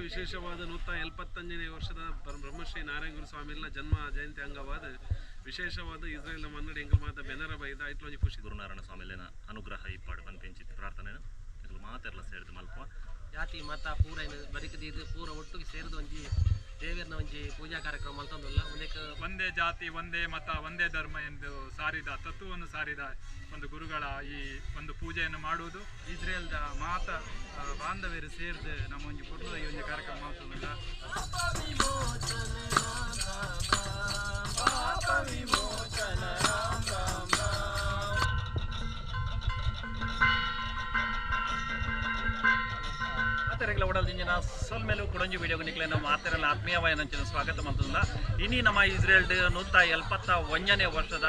ವಿಶೇಷವಾದ ನೂತ ಎಲ್ಪತ್ತಂಜನೇ ವರ್ಷದ ಬ್ರ- ಬ್ರಹ್ಮಶ್ರೀ ನಾರಾಯಣ ಗುರು ಸ್ವಾಮಿಗಳ ಜನ್ಮ ಜಯಂತಿ ಅಂಗವಾದ ವಿಶೇಷವಾದ ಇಸ್ರೇಲ್ ಮನ್ನಡಿ ಎಂಗಲ್ ಮಾತ ಬೆನರ ಬೈದ ಒಂಜಿ ಖುಷಿ. ಗುರುನಾರಾಯಣ ಸ್ವಾಮಿಲಿನ ಅನುಗ್ರಹ ಇಪ್ಪಾಡು ಪ್ರಾರ್ಥನೆ ಇದು ಮಾತೆಲ್ಲ ಸೇರಿದು ಮಲ್ಪ ಜಾತಿ, ಮತ, ಪೂರ ಏನು ಬದುಕದಿದ್ದು ಪೂರ ಒಟ್ಟಿಗೆ ಸೇರಿದ ಒಂಜಿ ದೇವರನ ಒಂಜಿ ಪೂಜಾ ಕಾರ್ಯಕ್ರಮ ಅಂತಂದಲ್ಲ ಒಂದೇ ಒಂದೇ ಜಾತಿ, ಒಂದೇ ಮತ, ಒಂದೇ ಧರ್ಮ ಎಂದು ಸಾರಿದ, ತತ್ವವನ್ನು ಸಾರಿದ ಒಂದು ಗುರುಗಳ ಈ ಒಂದು ಪೂಜೆಯನ್ನು ಮಾಡುವುದು. ಇಸ್ರೇಲ್ದ ಮಾತ ಬಾಂಧವ್ಯರು ಸೇರಿದ ನಮ್ಮ ಒಂದು ಪುಟ್ಟದ ಈ ಒಂದು ಕಾರ್ಯಕ್ರಮ ಮಾಡ್ತದಲ್ಲ. ಸೊಲ್ ಮೇಲೂ ಕುಡಂಜಿ ವಿಡಿಯೋ ನಿಕ್ಲೆ ನಮ್ಮ ಮಾತೆರೆಲ್ಲ ಆತ್ಮೀಯವಾಯ ನಂಚಿನ ಸ್ವಾಗತ ಮಾಡ್ತದ ಇನಿ ನಮ್ಮ ಇಸ್ರೇಲ್ ನೂತ ಎಲ್ಪತ್ತ ಒಂಜನೇ ವರ್ಷದ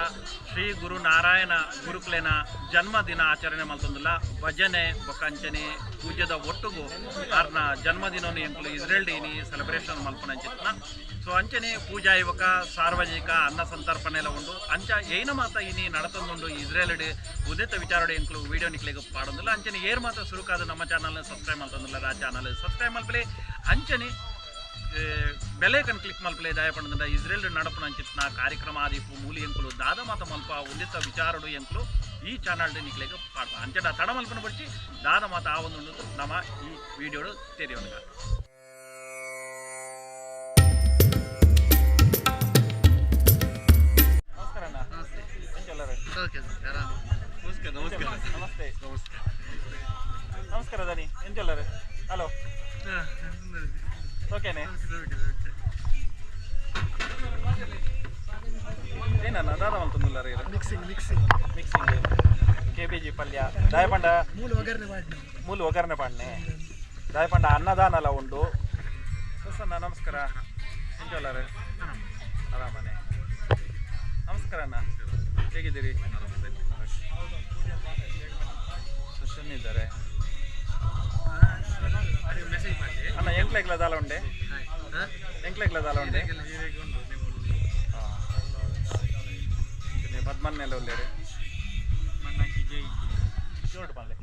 ಶ್ರೀ ಗುರು ನಾರಾಯಣ ಗುರುಕ್ಲೆನ ಜನ್ಮದಿನ ಆಚರಣೆ ಮಾಡ್ತದಲ್ಲ ಭಜನೆ ಬೊಕ್ಕಂಚನೆ ಪೂಜೆದ ಒಟ್ಟಿಗೂ ಆರ್ನ ಜನ್ಮದಿನವನ್ನು ಎಂಕುಲು ಇಸ್ರೇಲ್ ಇನಿ ಸೆಲೆಬ್ರೇಷನ್ ಮಲ್ಪನ ಚಿತ್ನ. ಸೊ ಅಂಚನೆ ಪೂಜಾ ಯುವಕ, ಸಾರ್ವಜನಿಕ, ಅನ್ನ ಸಂತರ್ಪಣೆ ಎಲ್ಲ ಉಂಡು. ಅಂಚ ಏನ ಮಾತ ಇನಿ ನಡತೊಂದುಂಡು ಇಸ್ರೇಲ್ ಉದಿತ ವಿಚಾರಡೆ ಎಂಕ್ಲು ವಿಡಿಯೋ ನಿಕ್ಲಿಗೆ ಪಾಡೋದಿಲ್ಲ. ಅಂಚನೆ ಏರ್ ಮಾತ ಸುರುಕಾದ ನಮ್ಮ ಚಾನಲ್ನ ಸಬ್ಸ್ಕ್ರೈಬ್ ಮಾಡ್ತಂದಿಲ್ಲ ಆ ಚಾನಲ್ ಸಬ್ಸ್ಕ್ರೈಬ್ ಮಲ್ಪಲೆ. ಅಂಚನೆ ಬೆಲೆಕನ್ ಕ್ಲಿಕ್ ಮಲ್ಪಲೆ ದಯ ಪಂಡದ ಇಸ್ರೇಲ್ ನಡಪನ ಅಂಚಿತ್ನ ಕಾರ್ಯಕ್ರಮ ಆದಿಪು ಮೂಲಿ ಎಂಕುಲು ದಾದ ಮಾತ ಮಲ್ಪ ಉದಿತ ವಿಚಾರಡು ಎಂಕುಲು ಈ ಚಾನಲ್ ನಿಕ್ಲೇಗ ಪಾಡ ಅಂಚಡ ತಡ ಮಲ್ಪನ ಬಡ್ಚಿ ದಾದ ಮಾತ ಆ ಒಂದು ನಮ್ಮ ಈ ವಿಡಿಯೋಡು ತೆರೆಯೋಣ ನಮಸ್ಕಾರ ದನಿ ಎಂಚಲ್ಲರು ಹಲೋ. ಓಕೆನೆ. ಏನಣ್ಣ ದಾದ ಮಲ್ತಂದಿಲ್ಲ ರೀ mixing mixing mixing K B G ಪಲ್ಯ. ದಾಯಪಂಡ? ಮೂಲ ಒಗ್ಗರಣೆ ಮಾಡಿ ಮೂಲು ಒಗ್ಗರಣೆ ಪಾಡ್ನೆ ದಾಯಪಂಡ ಅನ್ನದಾನ ಎಲ್ಲ ಉಂಡು. ಸುಸನ್ನ ನಮಸ್ಕಾರ. ಎಂಚಲ್ಲರು ಆರಾಮನೆ. ನಮಸ್ಕಾರ ಅಣ್ಣ. ಹೇಗಿದ್ದೀರಿ? ಸುಶನ್ ಇದ್ದಾರೆ. ಅಣ್ಣ ಎಂಕ್ಲೆಗ್ಲ ದಾಲ ಉಂಡೆ? ಎಂಕ್ಲೆಗ್ಲ ದಾಲ ಉಂಡೆ.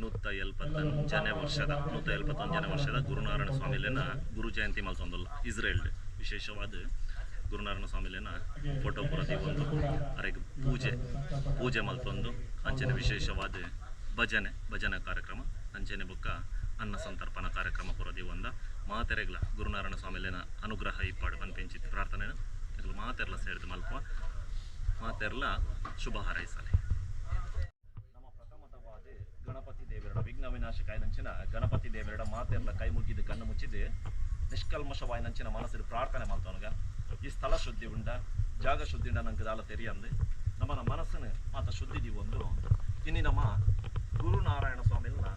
ನೂತ ಎಲ್ಪತ್ತಂಜನೇ ವರ್ಷದ ನೂತ ಎಲ್ಪತ್ತೊಂಜನೇ ವರ್ಷದ ಗುರುನಾರಾಯಣ ಸ್ವಾಮಿಲೇನ ಗುರು ಜಯಂತಿ ಮಲ್ತೊಂದಲ್ಲ ಇಸ್ರೇಲ್ ವಿಶೇಷವಾದ ಗುರುನಾರಾಯಣ ಸ್ವಾಮಿಲೇನ ಫೋಟೋ ಪೂರ ಒಂದು. ಅರೆಗೆ ಪೂಜೆ ಪೂಜೆ ಮಲ್ತೊಂದು ಅಂಚನೆ ವಿಶೇಷವಾದ ಭಜನೆ ಭಜನೆ ಕಾರ್ಯಕ್ರಮ, ಅಂಚನೆ ಬುಕ್ಕ ಅನ್ನ ಸಂತರ್ಪಣ ಕಾರ್ಯಕ್ರಮ ಪುರದಿ ಒಂದ. ಮಾತೆರೆಗ್ಲ ಗುರುನಾರಾಯಣ ಸ್ವಾಮಿಲೇನ ಅನುಗ್ರಹ ಇಪ್ಪಾಡು ಪನ್ಪೆಂಚಿತ್ ಪ್ರಾರ್ಥನೆ ಇದ್ಲು ಮಾತೆರ್ಲ ಸೇರಿದ ಮಲ್ಪ ಮಾತೆರ್ಲ ಶುಭ ಹಾರೈಸಲಿ. ನಮ್ಮ ಪ್ರಥಮತವಾದಿ ಗಣಪತಿ ದೇವೆರಡ, ವಿಘ್ನ ವಿನಾಶಕಾಯನಂಚಿನ ಗಣಪತಿ ದೇವೆರಡ ಮಾತೆಲ್ಲ ಕೈ ಮುಗಿದು ಕಣ್ಣು ಮುಚ್ಚಿದ್ದು ನಿಷ್ಕಲ್ಮಶವಾಯನಂಚಿನ ಮನಸ್ಸಿನ ಪ್ರಾರ್ಥನೆ ಮಾಡ್ತಾನಗ ಈ ಸ್ಥಳ ಶುದ್ಧಿ ಉಂಡ, ಜಾಗ ಶುದ್ಧಿ ಉಂಡ ನಂಗೆ ದಾಲ ತೆರಿಯಂದು ನಮ್ಮನ ಮನಸ್ಸನ್ನು ಮಾತ ಶುದ್ಧಿದಿ ಒಂದು ಇನ್ನು ನಮ್ಮ ಗುರುನಾರಾಯಣ ಸ್ವಾಮಿನ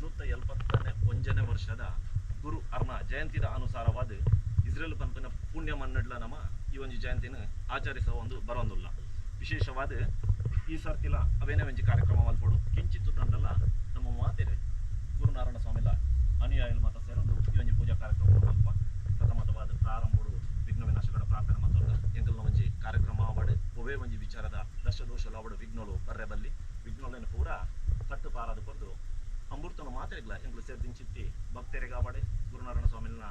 ನೂತ ಎಲ್ಪತ್ತನೇ ಒಂಜನೇ ವರ್ಷದ ಗುರು ಅರ್ನ ಜಯಂತಿದ ಅನುಸಾರವಾದ ಇಸ್ರೇಲ್ ಪಂಪಿನ ಪುಣ್ಯ ಮನ್ನಡ್ಲ ನಮ್ಮ ಈ ಒಂದು ಜಯಂತಿನ ಆಚರಿಸುವ ಒಂದು ಬರೋಂದಿಲ್ಲ ವಿಶೇಷವಾದ ಈ ಸರ್ತಿಲ ಅವೇನೇ ಒಂಜಿ ಕಾರ್ಯಕ್ರಮ ಮಲ್ಪಡು ಕಿಂಚಿತ್ತು ತಂದಲ್ಲ ನಮ್ಮ ಮಾತೆರೆ ಗುರುನಾರಾಯಣ ಸ್ವಾಮಿಲ ಅನುಯಾಯಿಲ್ ಮಾತ ಸೇರೊಂದು ಈ ಒಂಜಿ ಪೂಜಾ ಕಾರ್ಯಕ್ರಮ ಮಲ್ಪ ಪ್ರಥಮತವಾದ ಪ್ರಾರಂಭಡು ವಿಘ್ನ ವಿನಾಶಗಳ ಪ್ರಾರ್ಥನೆ ಮತ್ತೊಂದ. ಎಂಕಲ್ನ ಒಂಜಿ ಕಾರ್ಯಕ್ರಮ ಅವಡು ಒವೇ ಒಂಜಿ ವಿಚಾರದ ದಶದೋಷಲು ಅವಡು ವಿಘ್ನಗಳು ಬರ್ರೆ ಬಲ್ಲಿ. ವಿಘ್ನಗಳನ್ನು ಪೂರ ಕಟ್ಟು ಪಾರಾದ ಕೊರ್ದು ಅಮೃತನ ಮಾತೆಗ್ಲ ಎಂಗ್ಲು ಸೇರ್ದಿಂಚಿತ್ತಿ ಭಕ್ತರಿಗೆ ಅವಡೆ ಗುರುನಾರಾಯಣ ಸ್ವಾಮಿನ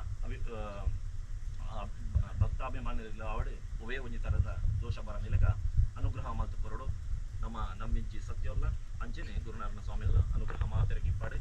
ಆ, ಭಕ್ತಾಭಿಮಾನಿಗಳ ಅವಡೆ ಒವೇ ಒಂಜಿ ತರದ ದೋಷ ಬರ ನಿಲಗ ಅನುಗ್ರಹ ಮಾತು ಕೊರಡು ನಮ್ಮ ನಮ್ಮಿಂಚಿ ಸತ್ಯವಲ್ಲ ಅಂಚನೆ ಗುರುನಾರಾಯಣ ಸ್ವಾಮಿಗಳ ಅನುಗ್ರಹ ಮಾತೆರೆಗೆ ಇಪ್ಪಾಡೆ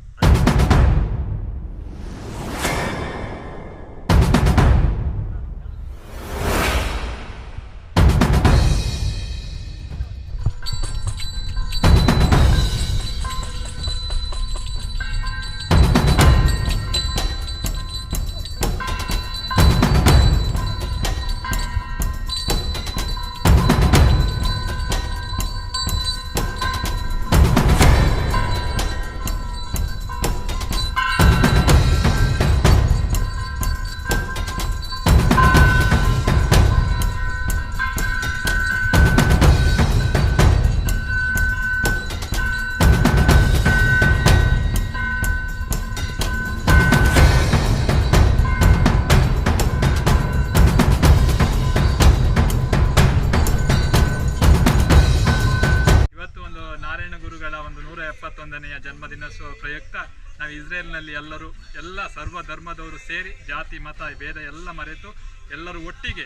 ಇಸ್ರೇಲ್ನಲ್ಲಿ ಎಲ್ಲರೂ, ಎಲ್ಲ ಸರ್ವ ಧರ್ಮದವರು ಸೇರಿ ಜಾತಿ, ಮತ, ಭೇದ ಎಲ್ಲ ಮರೆತು ಎಲ್ಲರೂ ಒಟ್ಟಿಗೆ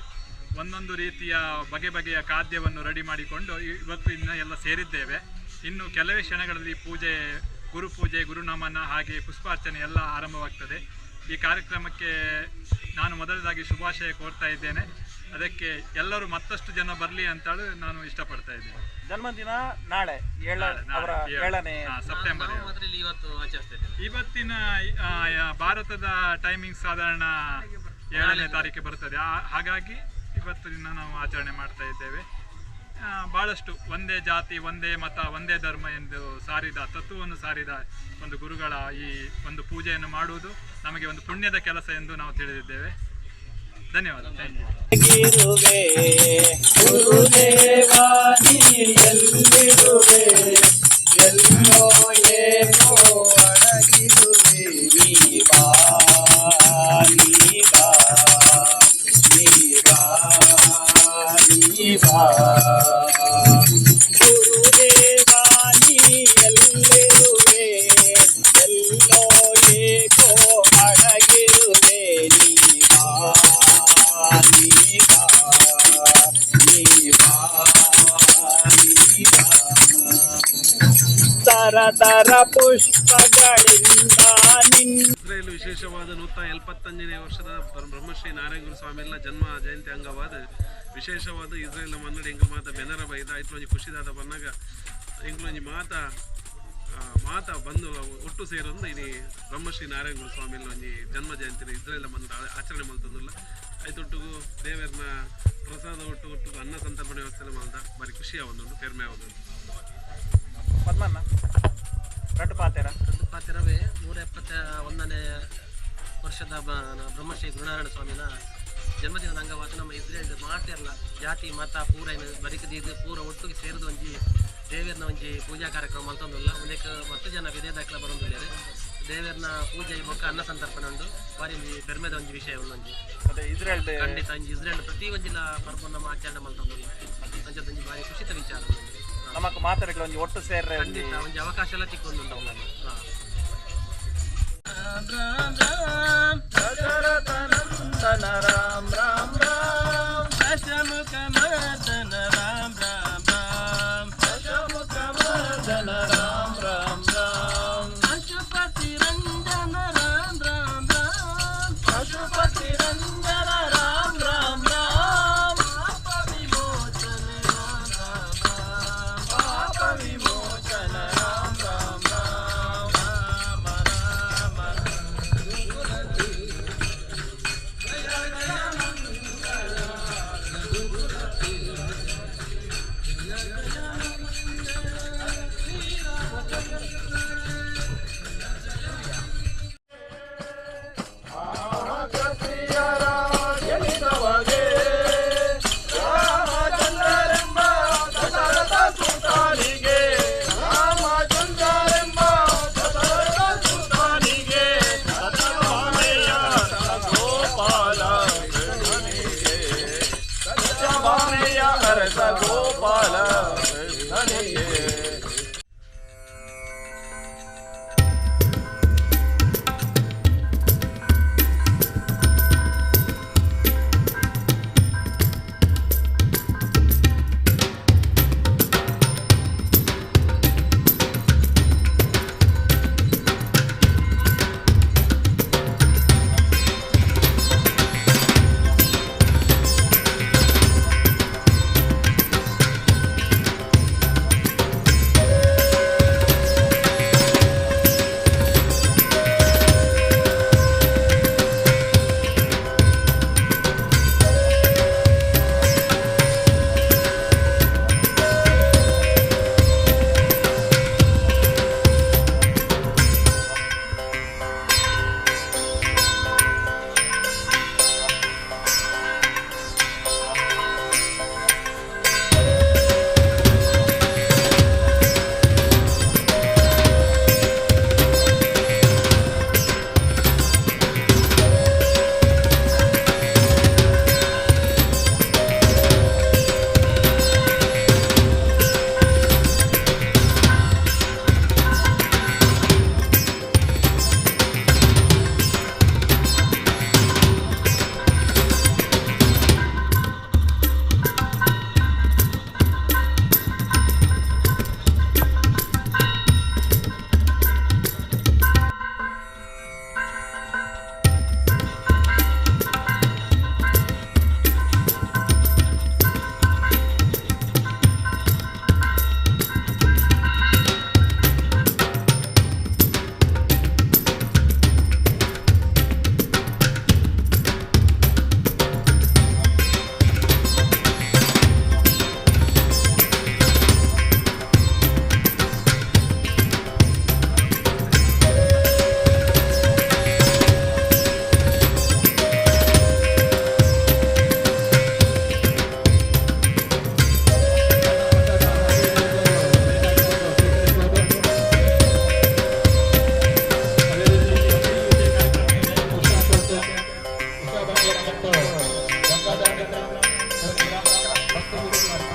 ಒಂದೊಂದು ರೀತಿಯ ಬಗೆ ಬಗೆಯ ಖಾದ್ಯವನ್ನು ರೆಡಿ ಮಾಡಿಕೊಂಡು ಇವತ್ತು ಇನ್ನು ಎಲ್ಲ ಸೇರಿದ್ದೇವೆ. ಇನ್ನು ಕೆಲವೇ ಕ್ಷಣಗಳಲ್ಲಿ ಪೂಜೆ, ಗುರು ಪೂಜೆ, ಗುರುನಮನ ಹಾಗೆ ಪುಷ್ಪಾರ್ಚನೆ ಎಲ್ಲ ಆರಂಭವಾಗ್ತದೆ. ಈ ಕಾರ್ಯಕ್ರಮಕ್ಕೆ ನಾನು ಮೊದಲದಾಗಿ ಶುಭಾಶಯ ಕೋರ್ತಾ ಇದ್ದೇನೆ. ಅದಕ್ಕೆ ಎಲ್ಲರೂ ಮತ್ತಷ್ಟು ಜನ ಬರಲಿ ಅಂತೇಳಿ ನಾನು ಇಷ್ಟಪಡ್ತಾ ಇದ್ದೇನೆ. ಜನ್ಮದಿನ ನಾಳೆ. ಏಳನೇ ಸೆಪ್ಟೆಂಬರ್ ಇವತ್ತು ಆಚರಿಸ್ತಾ ಇದ್ದೇವೆ. ಇವತ್ತಿನ ಆ, ಭಾರತದ ಟೈಮಿಂಗ್ ಸಾಧಾರಣ ಏಳನೇ ತಾರೀಕು ಬರ್ತದೆ. ಆ- ಹಾಗಾಗಿ ಇವತ್ತಿನ ನಾವು ಆಚರಣೆ ಮಾಡ್ತಾ ಇದ್ದೇವೆ. ಆ, ಬಹಳಷ್ಟು ಒಂದೇ ಜಾತಿ ಒಂದೇ ಮತ ಒಂದೇ ಧರ್ಮ ಎಂದು ಸಾರಿದ ತತ್ವವನ್ನು ಸಾರಿದ ಒಂದು ಗುರುಗಳ ಈ ಒಂದು ಪೂಜೆಯನ್ನು ಮಾಡುವುದು ನಮಗೆ ಒಂದು ಪುಣ್ಯದ ಕೆಲಸ ಎಂದು ನಾವು ತಿಳಿದಿದ್ದೇವೆ. ಧನ್ಯವಾದ. ಎಲ್ಲೋ ತರ ತರ ಪುಷ್ಪಗಳಿಂದ ನಿನ್ನ ಇಸ್ರೇಲ್ ವಿಶೇಷವಾದ ನೂತ ಎಲ್ಪತ್ತಂಜನೇ ವರ್ಷದ ಬ್ರಹ್ಮಶ್ರೀ ನಾರಾಯಣ ಗುರು ಸ್ವಾಮಿಗಳ ಜನ್ಮ ಜಯಂತಿ ಅಂಗವಾದ ವಿಶೇಷವಾದ ಇಸ್ರೇಲ್ ಮನ್ನಡಿ ಎಂಕಲ್ ಮಾತ ಬೆನರ ಬೈದ ಐತ್ಲು ಒಂಜಿ ಖುಷಿದಾದ ಬನ್ನಾಗ ಎಂಕಲ್ ಒಂಜಿ ಮಾತ ಮಾತ ಬಂದು ಒಟ್ಟು ಸೇರೊಂದು ಇನಿ ಬ್ರಹ್ಮಶ್ರೀ ನಾರಾಯಣ ಗುರು ಒಂಜಿ ಜನ್ಮ ಜಯಂತಿ ಇಸ್ರೇಲ್ ಮನ್ನಡ ಆಚರಣೆ ಮಲ್ತಂದುಲ್ಲ ಐತೊಟ್ಟಿಗೂ ದೇವರನ್ನ ಪ್ರಸಾದ ಒಟ್ಟು ಒಟ್ಟು ಅನ್ನ ಸಂತರ್ಪಣೆ ವ್ಯವಸ್ಥೆ ಮಾಡ್ದ. ಬಾರಿ ಖುಷಿ ಆವೊಂದುಂಡು ಪೆರ್ಮೆ ಆವೊಂದುಂಡು ಪದ್ಮನ್ನ ರಟ್ಟು ಪಾತೆರ? ಅದು ಪಾತಿರವೇ. ನೂರ ಎಪ್ಪತ್ತ ಒಂದನೇ ವರ್ಷದ ಬ- ಬ್ರಹ್ಮಶ್ರೀ ಗುರುನಾರಾಯಣ ಸ್ವಾಮಿನ ಜನ್ಮದಿನದ ಅಂಗವಾಗಿ ನಮ್ಮ ಇಸ್ರೇಲ್ ಮಾತೆರ್ಲ ಜಾತಿ ಮತ ಪೂರ ಏನು ಬರಿಕದಿದ್ದು ಪೂರ ಒಟ್ಟಿಗೆ ಸೇರಿದ ಒಂಜಿ ದೇವೇರ್ನ ಒಂಜಿ ಪೂಜಾ ಕಾರ್ಯಕ್ರಮ ಮಲ್ತೊಂದುಲ್ಲ ಒಂದಕ್ಕೆ ಹತ್ತು ಜನ ವಿದೇ ದಾಖಲೆ ಬರೋದಿಲ್ಲ ದೇವೇರ್ನ ಪೂಜೆ ಬೊಕ್ಕ ಅನ್ನ ಸಂತರ್ಪಣೆ ಉಂಡು. ಬಾರಿ ಬೆರ್ಮೆದ ಒಂಜಿ ವಿಷಯ ಒಂದೊಂಜಿ ಅದೇ ಇಸ್ರೇಲ್ ಖಂಡಿತ ಒಂಜಿ ಇಸ್ರೇಲ್ ಪ್ರತಿ ಒಂಜಿಲ ಪರ್ಬ ನಮ್ಮ ಆಚರಣೆ ಮಲ್ತೊಂದುಲ್ಲ ಅಂಚದೊಂಜಿ ಬಾರಿ ಖುಷಿತ ವಿಚಾರ ನಮಕ್ ಮಾತಾಡಕ್ಕೆ ಒಂದು ಒಟ್ಟು ಸೇರ್ರೆ ಒಂಜಿ ಖಂಡಿತ ಒಂಜಿ ಅವಕಾಶ ಎಲ್ಲ ತಿಕ್ಕೊಂಡು ಹಾಂ ದಶರಥನಂದನ ರಾಮ್ ರಾಮ ರಾಮ ರಾಮ ರಾಮ್ ಭಕ್ತರು ಗಂಗಾಧರ ಭಕ್ತರು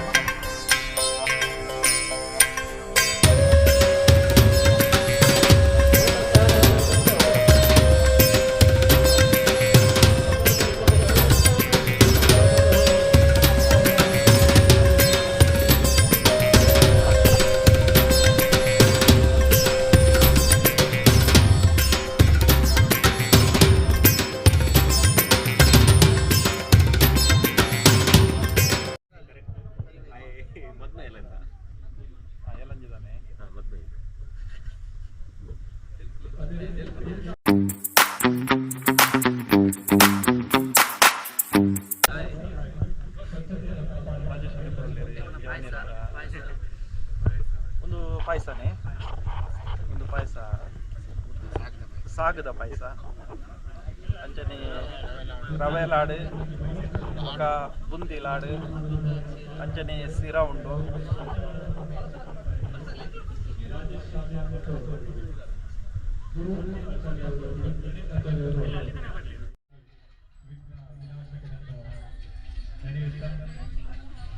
ಲಾಡು ಸ್ಥಿರ ಉಂಟು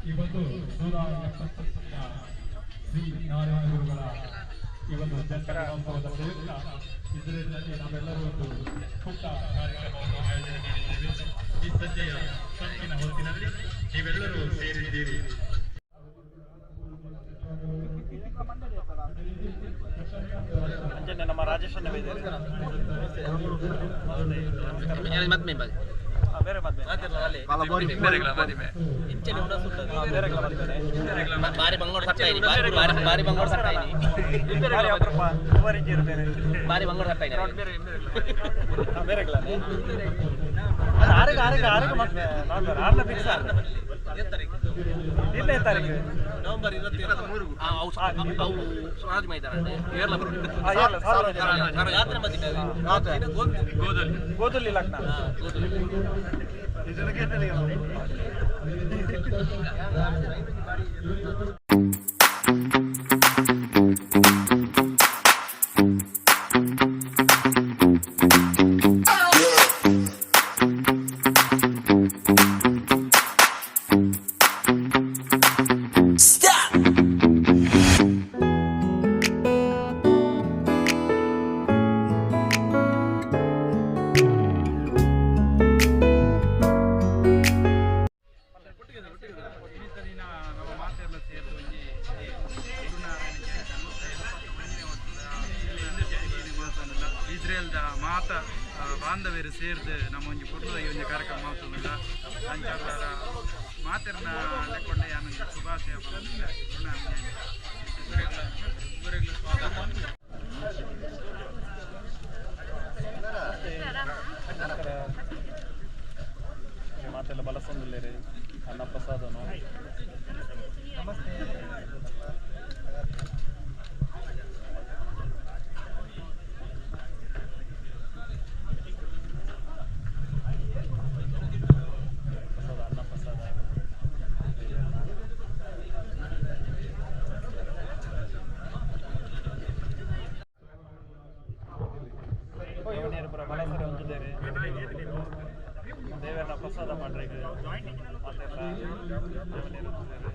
ಇವತ್ತು ಶ್ರೀ ನಾರಾಯಣ ಗುರುಗಳ ಇವತ್ತು ಒಂದು ಹಬ್ಬದ ಪ್ರಯುಕ್ತ ನಾವೆಲ್ಲರೂ ಒಂದು ಪುಟ್ಟ ಕಾರ್ಯಕ್ರಮವನ್ನು ಆಯೋಜನೆ ಮಾಡಿದ್ದೇವೆ. ಈ ಸಂಜೆಯ ಸಂಪಿನ ಹೊತ್ತಿನಲ್ಲಿ ನೀವೆಲ್ಲರೂ ಸೇರಿದ್ದೀರಿ. ನಮ್ಮ ರಾಜೇಶ್ ಮತ್ತೆ ಬೇರೆ? ಬಾರಿ ಬಂಗೋಡ್ ಬಾರಿ ಬಾರಿ- ಬಾರಿ ಬಂಗೋಡ್ ಬಾರಿ ಬೇರೆ ಬಾರಿ ಆರೆಗ ಆರಿಗೆ ಆರಿಗೆ ಮತ್ತೆ ನಾನ್ ಆರನೇ ಫಿಕ್ಸ್ ಇಲ್ಲೇ ತಾರೀಕು. ನವೆಂಬರ್ ಸ್ವರಾಜ್ ಮೈದಾನ. ಯಾತ್ರೆ ಗೋಧುಲಿ ಲಗ್ನ. ಹೊಂದಿದ್ದೇವೆ ದೇವರನ್ನ ಪ್ರಸಾದ ಮಾಡ್ರಿ ಮಾತೆಲ್ಲ ದೇವನೀರು ಹೊಂದಿದ್ದೇವೆ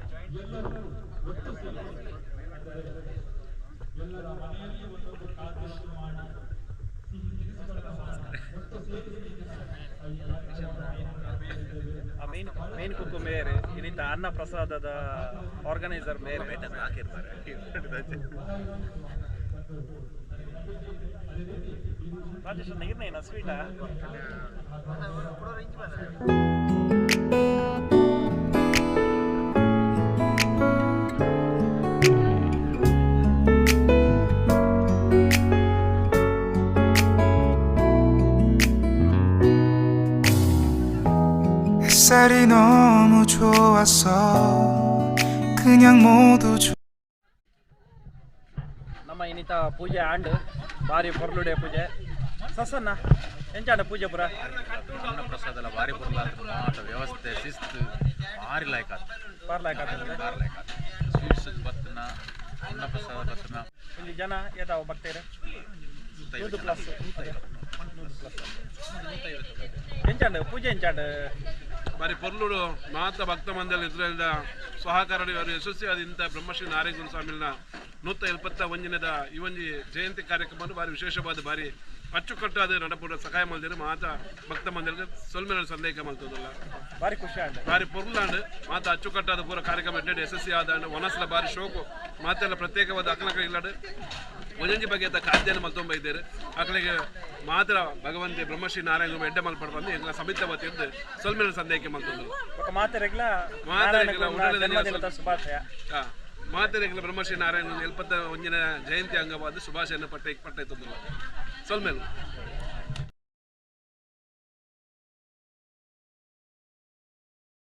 ಆ ಮೇನ್ ಮೇನ್ ಕುಕ್ಕು ಮೇರೆ ಇನ್ನಿತ ಅನ್ನ ಪ್ರಸಾದದ ಆರ್ಗನೈಸರ್ ಮೇರೆ ರಾಜೇಶ್ ನೀರ್ನೇನ ಸ್ವೀಟಾ 햇살이 너무 좋았어 그냥 모두 좋 ನಮ್ಮ ಇನ್ನಿತ ಪೂಜೆ ಆಂಡ್ ಬಾರಿ ಪೊರ್ಲುಡೆ ಪೂಜೆ. ಸಸನ್ನ ಎಂಚಾಂಡ ಪೂಜೆ ಪುರ? ಅನ್ನ ಪ್ರಸಾದಲ ಭಾರಿ ಬರಲಾದ ಮಾತ ವ್ಯವಸ್ಥೆ ಶಿಸ್ತು ಭಾರಿ ಲಾಯ್ಕ ಆತ. ಬರ್ಲಾಕ ಭಾರಿ ಲಾಯ್ಕ್ ಸ್ವೀಟ್ಸ್ ಬತ್ತನ ಅನ್ನ ಪ್ರಸಾದ ಬತ್ತನ ಇಲ್ಲಿ ಜನ ಏತಾವ ಭಕ್ತರು? ನೂರು ಪ್ಲಸ್ ಎಂಚಾಂಡ ಪೂಜೆ ಎಂಚಾಂಡ ಬಾರಿ ಪೊರ್ಲುಡು ಮಾತ ಭಕ್ತ ಮಂದಲ್ ಇದ್ರಿಂದ ಸಹಕಾರ ಯಶಸ್ವಿಯಾದ ಇಂಥ ಬ್ರಹ್ಮಶ್ರೀ ನಾರಾಯಣ ಸ್ವಾಮಿನ ನೂತ ಎಲ್ಪತ್ತ ಒಂದಿನದ ಈ ಒಂದು ಜಯಂತಿ ಕಾರ್ಯಕ್ರಮ ಬಾರಿ ವಿಶೇಷವಾದ ಬಾರಿ ಅಚ್ಚುಕಟ್ಟಾದ ನಡಪುರ ಸಹಾಯ ಮಲ್ದಿರು ಮಾತ ಭಕ್ತ ಮಂದಿರ ಸೊಲ್ಮೇಲೆ ಸಂದೇಹ ಮಾಡ್ತದಲ್ಲ ಬಾರಿ ಖುಷಿ ಆಂಡ ಬಾರಿ ಪೊರ್ಲಾಂಡ್ ಮಾತ ಅಚ್ಚುಕಟ್ಟಾದ ಪೂರ ಕಾರ್ಯಕ್ರಮ ಎಡ್ಡೆ ಯಶಸ್ವಿ ಆದ ಒನಸ್ಲ ಬಾರಿ ಶೋಕು. ಮಾತೆಲ್ಲ ಪ್ರತ್ಯೇಕವಾದ ಅಕಲಕ ಇಲ್ಲಡ್ ಭಜಂಜಿ ಬಗ್ಗೆ ಖಾದ್ಯನ ಮಲ್ತೊಂಬ ಇದ್ದೇರು ಅಕ್ಕಳಿಗೆ ಮಾತ್ರ ಭಗವಂತ ಬ್ರಹ್ಮಶ್ರೀ ನಾರಾಯಣ ಎಡ್ಡೆ ಮಲ್ಪಡ ಬಂದು ಎಲ್ಲ ಸಮಿತ ಬತ್ತಿದ್ದು ಸ್ವಲ್ಪ ಸಂದೇಹಕ್ಕೆ ಮಲ್ತೊಂದು ಹಾ ಮಾತರೆಗ್ಲ ಬ್ರಹ್ಮಶ್ರೀ ನಾರಾಯಣ ಎಲ್ಪತ್ತ ಒಂದಿನ ಜಯಂತಿ ಅಂಗವಾದ ಶುಭಾಶಯನ ಪಟ್ಟ ಪಟ್ಟ ಸ್ವಲ್ಪ